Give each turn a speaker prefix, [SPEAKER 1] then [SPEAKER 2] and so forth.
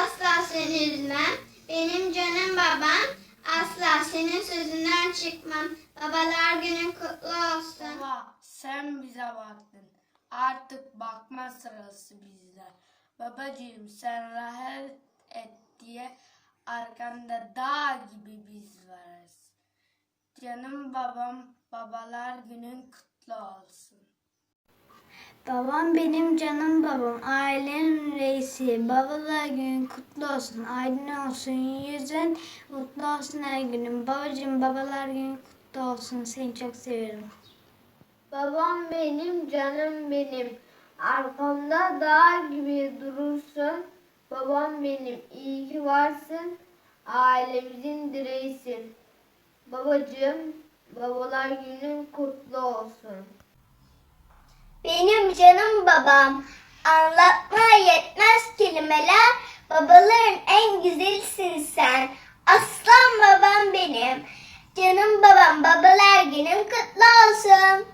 [SPEAKER 1] Asla seni üzmem. Benim canım babam. Asla senin sözünden çıkmam. Babalar günün kutlu olsun.
[SPEAKER 2] Baba sen bize baktın. Artık bakma sırası bizde. Babacığım sen rahat et diye arkanda dağ gibi biz varız. Canım babam babalar günün kutlu olsun.
[SPEAKER 3] Babam benim canım babam, ailenin reisi. Babalar günün kutlu olsun, aydın olsun yüzün, mutlu olsun her günün. Babacığım babalar günün kutlu olsun, seni çok seviyorum.
[SPEAKER 4] Babam benim, canım benim. Arkamda dağ gibi durursun. Babam benim, iyi ki varsın. Ailemizin direğisin. Babacığım, babalar günün kutlu olsun.
[SPEAKER 1] Canım babam. Anlatmaya yetmez kelimeler. Babaların en güzelisin sen. Aslan babam benim. Canım babam babalar günün kutlu olsun.